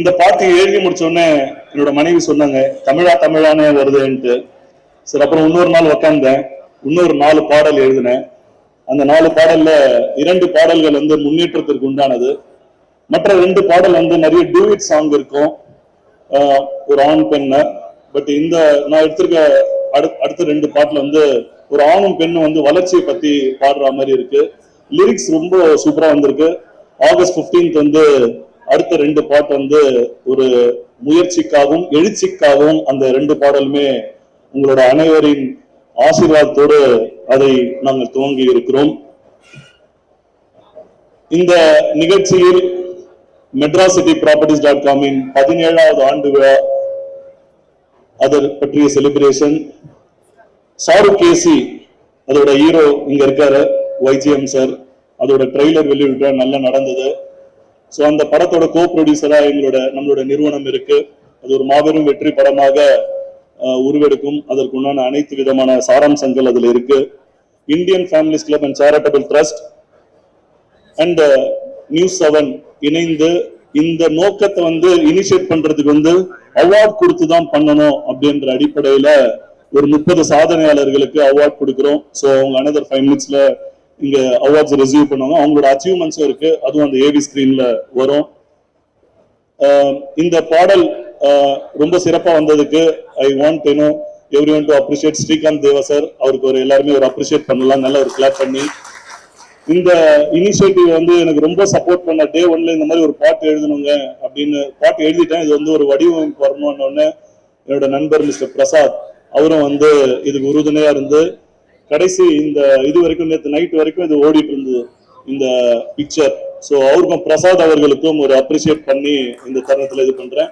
இந்த பாட்டு எழுதி முடிச்சோடனே என்னோட மனைவி சொன்னாங்க தமிழா தமிழானே வருதுன்ட்டு. சரி அப்புறம் இன்னொரு நாள் உக்காந்தேன். இன்னொரு நாலு பாடல் எழுதினேன். அந்த நாலு பாடல்ல இரண்டு பாடல்கள் வந்து முன்னேற்றத்திற்கு உண்டானது. மற்ற ரெண்டு பாடல் வந்து நிறைய டூவிட் சாங் இருக்கும். ஒரு ஆண் பெண்ணு. பட் இந்த நான் எடுத்திருக்க அடு அடுத்த ரெண்டு பாட்டில் வந்து ஒரு ஆணும் பெண்ணும் வந்து வளர்ச்சியை பத்தி பாடுற மாதிரி இருக்கு. லிரிக்ஸ் ரொம்ப சூப்பரா வந்திருக்கு. ஆகஸ்ட் 15th வந்து அடுத்த ரெண்டு பாட்டு வந்து ஒரு முயற்சிக்காகவும் எழுச்சிக்காகவும் அந்த ரெண்டு பாடலுமே உங்களோட அனைவரின் ஆசீர்வாதத்தோடு அதை நாங்கள் துவங்கி இருக்கிறோம். இந்த நிகழ்ச்சியில் மெட்ராசிட்டி ப்ராப்பர்ட்டிஸ் டாட் காமின் பதினேழாவது ஆண்டு விழா அதை பற்றிய செலிப்ரேஷன் சாரு கேசி அதோட ஹீரோ இங்க இருக்காரு ஒய்ஜிஎம் சார் அதோட ட்ரெய்லர் வெளியிட்ட நல்லா நடந்தது. ஸோ அந்த படத்தோட கோ ப்ரொடியூசரா எங்களோட நம்மளோட நிறுவனம் இருக்கு. அது ஒரு மாபெரும் வெற்றி படமாக உருவெடுக்கும். அதற்குண்டான அனைத்து விதமான சாராம்சங்கள் அதுல இருக்கு. Indian families club and charitable trust and news seven இணைந்து இந்த நோக்கத்தை வந்து இனிஷியேட் பண்றதுக்கு வந்து அவார்ட் கொடுத்து தான் பண்ணணும் அப்படின்ற அடிப்படையில ஒரு முப்பது சாதனையாளர்களுக்கு அவார்ட் கொடுக்கிறோம். ஸோ அவங்க அனதர் ஃபைவ் மினிட்ஸ்ல இங்க அவார்ட்ஸ் ரிசீவ் பண்ணுவாங்க. அவங்களோட அச்சீவ்மெண்ட்ஸும் இருக்கு. அதுவும் அந்த ஏவி ஸ்கிரீன்ல வரும். இந்த பாடல் ரொம்ப சிறப்பா வந்ததுக்கு I want you everyone to appreciate Srikanth Deva sir அவருக்கு ஒரு எல்லாருமே ஒரு அப்ரிஷியேட் பண்ணலாம். நல்லா ஒரு கிளாப் பண்ணி. இந்த இனிஷியேட்டிவ் வந்து எனக்கு ரொம்ப சப்போர்ட் பண்ண டே ஒன்ல இந்த மாதிரி ஒரு பாட்டு எழுதணுங்க அப்படின்னு பாட்டு எழுதிட்டேன். இது வந்து ஒரு வடிவமைப்பு வரணும்னு உடனே என்னோட நண்பர் மிஸ்டர் பிரசாத் அவரும் வந்து இதுக்கு உறுதுணையா இருந்து கடைசி இந்த இது வரைக்கும் நேற்று நைட் வரைக்கும் இது ஓடிட்டு இருந்தது இந்த பிக்சர் ஸோ அவருக்கும் பிரசாத் அவர்களுக்கும் ஒரு அப்ரிஷியேட் பண்ணி இந்த தருணத்தில் இது பண்ணுறேன்